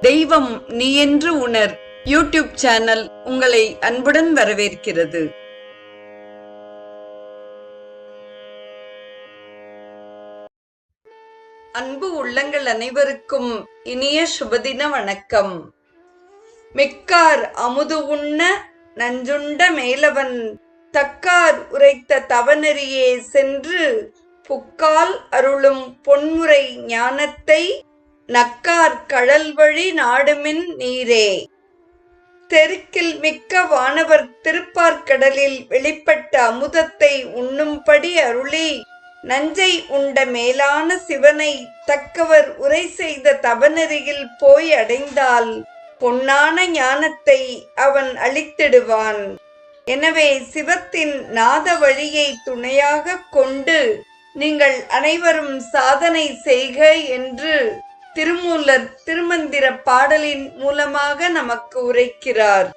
தெய்வம் நீ என்று உணர். யூடியூப் சேனல் உங்களை அன்புடன் வரவேற்கிறது. அன்பு உள்ளங்கள் அனைவருக்கும் இனிய சுபதின வணக்கம். மிக்கார் அமுது உண்ண நஞ்சுண்ட மேலவன் தக்கார் உரைத்த தவநெறியே சென்று புக்கால் அருளும் பொன்முறை ஞானத்தை நக்கார் கடல் வழி நாடுமின் நீரே. தெருக்கில் மிக்க வானவர் திருப்பார்க்கடலில் வெளிப்பட்ட அமுதத்தை உண்ணும்படி அருளி. நஞ்சை உண்ட மேலான சிவனை தக்கவர் உரை செய்த தவநெறியில் போய் அடைந்தால் பொன்னான ஞானத்தை அவன் அளித்திடுவான். எனவே சிவத்தின் நாத வழியை துணையாக கொண்டு நீங்கள் அனைவரும் சாதனை செய்க என்று திருமூலர் திருமந்திர பாடலின் மூலமாக நமக்கு உரைக்கிறார்.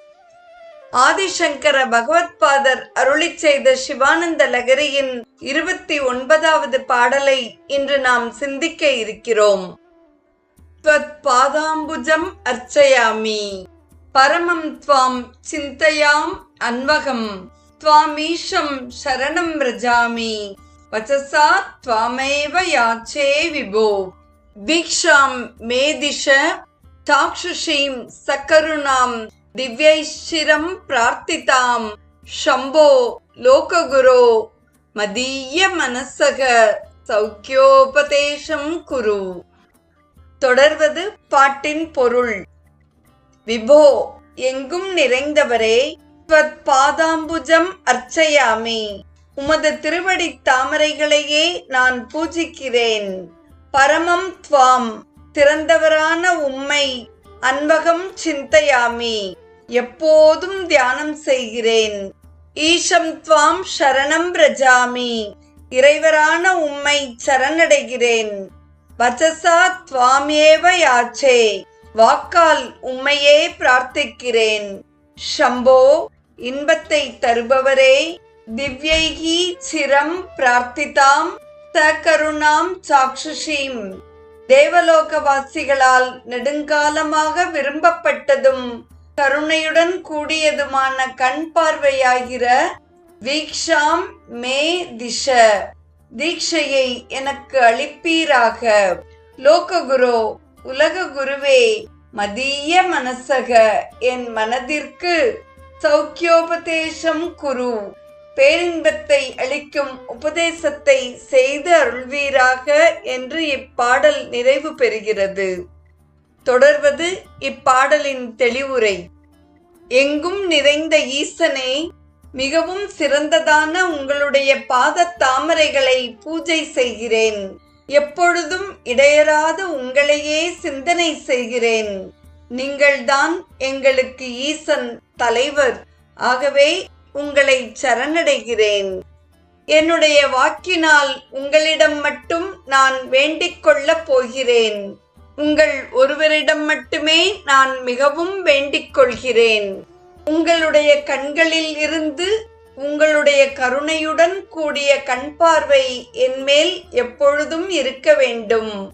ஆதிசங்கர பகவத்பாதர் அருளி செய்த சிவானந்த லகரியின் இருபத்தி ஒன்பதாவது பாடலை இன்று நாம் சிந்திக்க இருக்கிறோம். பாதாம்புஜம் அர்ச்சயாமி. பரமம் துவாம் சிந்தையாம் அன்வகம். துவாமீஷம் சரணம் ரஜாமி வச்சசா துவாமேவ யாச்சே விபோ. தீக்ஷாம் மேதிஷ தாக்ஷுஷீம் சக்கருணாம் திவ்யைஷிரம் பிரார்த்திதாம் ஷம்போ லோககுரோ மதிய மனசக சௌக்கியோபதேசம் குரு தொடர்வது பாட்டின் பொருள். விபோ எங்கும் நிறைந்தவரே பாதாம்புஜம் அர்ச்சயாமி. உமது திருவடி தாமரைகளையே நான் பூஜிக்கிறேன். பரமம் துவாம். திறந்தவரான உம்மை அன்பகம் சிந்தையாமி. எப்போதும் தியானம் செய்கிறேன். ஈஷம் துவாம் சரணம் பிரஜாமி. இறைவரான உம்மை சரணடைகிறேன். வச்சசா துவாமேவ யாச்சே. வாக்கால் உம்மையே பிரார்த்திக்கிறேன். ஷம்போ இன்பத்தை தருபவரே திவ்யைகி சிரம் பிரார்த்திதாம். சகருணாம் சாக்ஷுஷீம். தேவலோகவாசிகளால் நெடுங்காலமாக விரும்பப்பட்டதும் கருணையுடன் கூடியதுமான கண் பார்வையாகிற வீக்ஷாம் மே திஷ. தீட்சையை எனக்கு அளிப்பீராக. லோககுரு உலக குருவே மதிய மனசக என் மனதிற்கு சௌக்கியோபதேசம் குரு. பேரின்பத்தை அளிக்கும் உபதேசத்தை செய்து அருள்வீராக என்று இப்பாடல் நிறைவு பெறுகிறது. தொடர்வது இப்பாடலின் தெளிவுரை. எங்கும் நிறைந்த ஈசனே மிகவும் சிறந்ததான உங்களுடைய பாத தாமரைகளை பூஜை செய்கிறேன். எப்பொழுதும் இடையராத உங்களையே சிந்தனை செய்கிறேன். நீங்கள்தான் எங்களுக்கு ஈசன் தலைவர். ஆகவே உங்களை சரணடைகிறேன். என்னுடைய வாக்கினால் உங்களிடம் மட்டும் நான் வேண்டிக் கொள்ளப் போகிறேன். உங்கள் ஒருவரிடம் மட்டுமே நான் மிகவும் வேண்டிக் கொள்கிறேன். உங்களுடைய கண்களில் இருந்து உங்களுடைய கருணையுடன் கூடிய கண் பார்வை என்மேல் எப்பொழுதும் இருக்க வேண்டும்.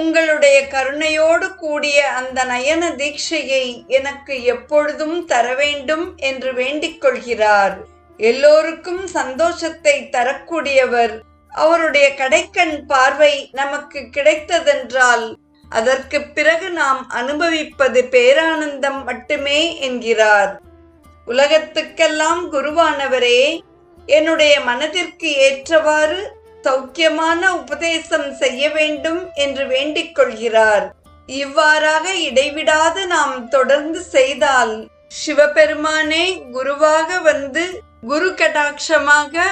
உங்களுடைய கருணையோடு கூடிய அந்த நயன தீட்சையை எனக்கு எப்பொழுதும் தர வேண்டும் என்று வேண்டிக் கொள்கிறார். எல்லோருக்கும் சந்தோஷத்தை தரக்கூடியவர் அவருடைய கடைக்கண் பார்வை நமக்கு கிடைத்ததென்றால் அதற்கு பிறகு நாம் அனுபவிப்பது பேரானந்தம் மட்டுமே என்கிறார். உலகத்துக்கெல்லாம் குருவானவரே என்னுடைய மனதிற்கு ஏற்றவாறு சௌக்கியமான உபதேசம் செய்ய வேண்டும் என்று வேண்டிக் கொள்கிறார். இவ்வாறாக இடைவிடாது நாம் தொடர்ந்து செய்தால் சிவபெருமானே குருவாக வந்து குரு கடாட்சமாக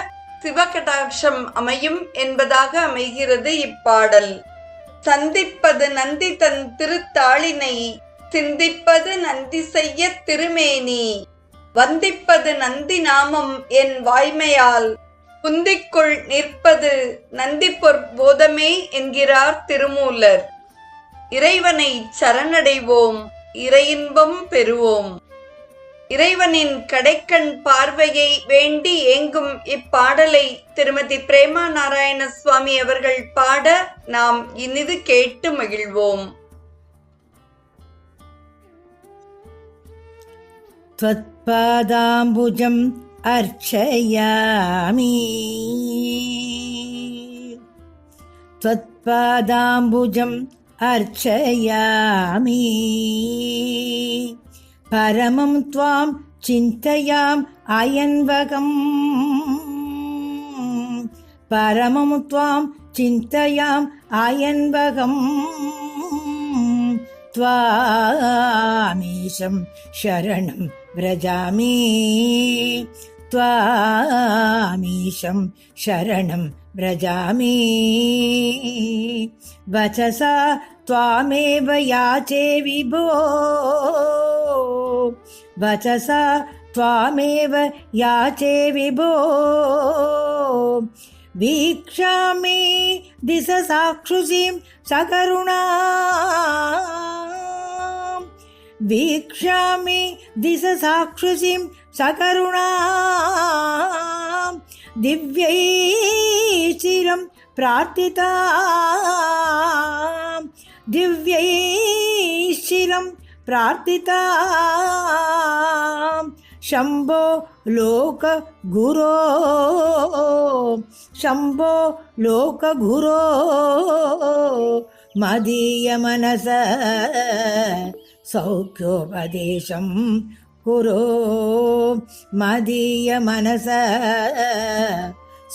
சிவகடாட்சம் அமையும் என்பதாக அமைகிறது இப்பாடல். சந்திப்பது நந்தி தன் திருத்தாளினை சிந்திப்பது நந்தி செய்ய திருமேனி. வந்திப்பது நந்தி நாமம் என் வாய்மையால் புந்திக்குள் நிற்பது நந்திப்பொற் போதமே என்கிறார் திருமூலர். இறைவனை சரணடைவோம் இறையின்பம் பெறுவோம். இறைவனின் கடைக்கண் பார்வையை வேண்டி ஏங்கும் இப்பாடலை திருமதி பிரேமா நாராயண சுவாமி அவர்கள் பாட நாம் இனிது கேட்டு மகிழ்வோம். त्वत्पादाम्बुजम् अर्चयामि त्वत्पादाम्बुजम् अर्चयामि परमं त्वां चिन्तयाम् अयन्वगम् परमं त्वां चिन्तयाम् अयन्वगम् त्वामीशं शरणं व्रजामि त्वामीशं शरणं व्रजामि वचसा त्वामेव याचे विभो वचसा त्वामेव याचे विभो वीक्षामि दिशसाक्षुषीं सकरुणा वीक्षामि दिशसाक्षुषीं सकरुणा दिव्यैः चिरं प्रार्थिता दिव्यैः चिरं प्रार्थिता शम्भो लोकगुरो शम्भो लोकगुरो मदीयमनस சௌக்கியோபதேசம் குரோ. மதிய மனச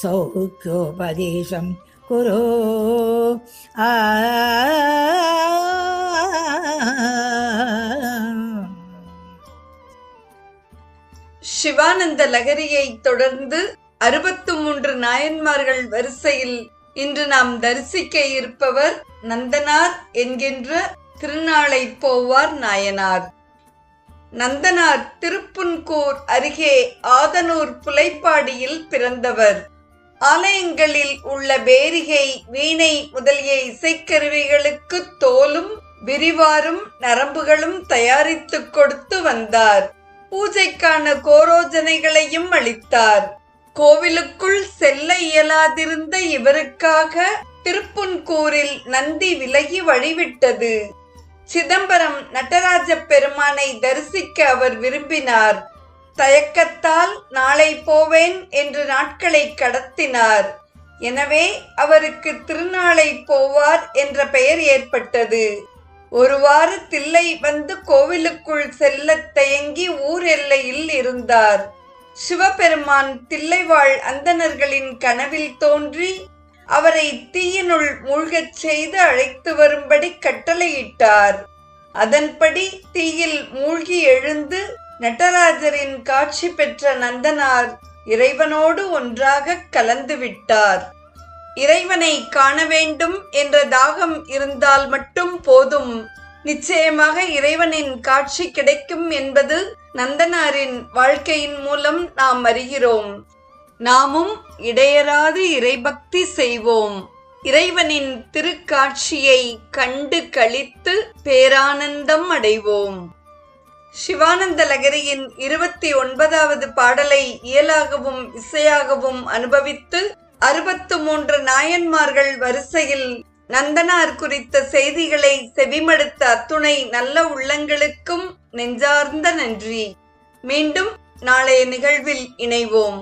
சௌக்கியோபதேசம் குரோ. ஆ. சிவானந்த லகரியை தொடர்ந்து அறுபத்து மூன்று நாயன்மார்கள் வரிசையில் இன்று நாம் தரிசிக்க இருப்பவர் நந்தனார் என்கின்ற திருநாளை போவார் நாயனார். நந்தனார் திருப்புன்கூர் அருகே ஆதனூர் புலைப்பாடியில் பிறந்தவர். ஆலயங்களில் உள்ள பேரிகை வீணை முதலிய இசைக்கருவிகளுக்கு தோலும் விரிவாரும் நரம்புகளும் தயாரித்துக் கொடுத்து வந்தார். பூஜைக்கான கோரோஜனைகளையும் அளித்தார். கோவிலுக்குள் செல்ல இயலாதிருந்த இவருக்காக திருப்புன்கூரில் நந்தி விலகி வழிவிட்டது. சிதம்பரம் நடராஜ பெருமானை தரிசிக்க அவர் விரும்பினார். தயக்கத்தால் நாளை போவேன் என்று நாட்களை கடத்தினார். எனவே அவருக்கு திருநாளை போவார் என்ற பெயர் ஏற்பட்டது. ஒருவாறு தில்லை வந்து கோவிலுக்குள் செல்ல தயங்கி ஊர் எல்லையில் இருந்தார். சிவபெருமான் தில்லைவாழ் அந்தணர்களின் கனவில் தோன்றி அவரை தீயினுள் மூழ்கச் செய்து அழைத்து வரும்படி கட்டளையிட்டார். அதன்படி தீயில் மூழ்கி எழுந்து நடராஜரின் காட்சி பெற்ற நந்தனார் இறைவனோடு ஒன்றாக கலந்து விட்டார். இறைவனை காண வேண்டும் என்ற தாகம் இருந்தால் மட்டும் போதும். நிச்சயமாக இறைவனின் காட்சி கிடைக்கும் என்பது நந்தனாரின் வாழ்க்கையின் மூலம் நாம் அறிகிறோம். நாமும் இடையராது இறைபக்தி செய்வோம். இறைவனின் திருக்காட்சியை கண்டு கழித்து பேரானந்தம் அடைவோம். சிவானந்த லகரியின் இருபத்தி ஒன்பதாவது பாடலை இயலாகவும் இசையாகவும் அனுபவித்து அறுபத்து மூன்று நாயன்மார்கள் வரிசையில் நந்தனார் குறித்த செய்திகளை செவிமடுத்த அத்துணை நல்ல உள்ளங்களுக்கும் நெஞ்சார்ந்த நன்றி. மீண்டும் நாளைய நிகழ்வில் இணைவோம்.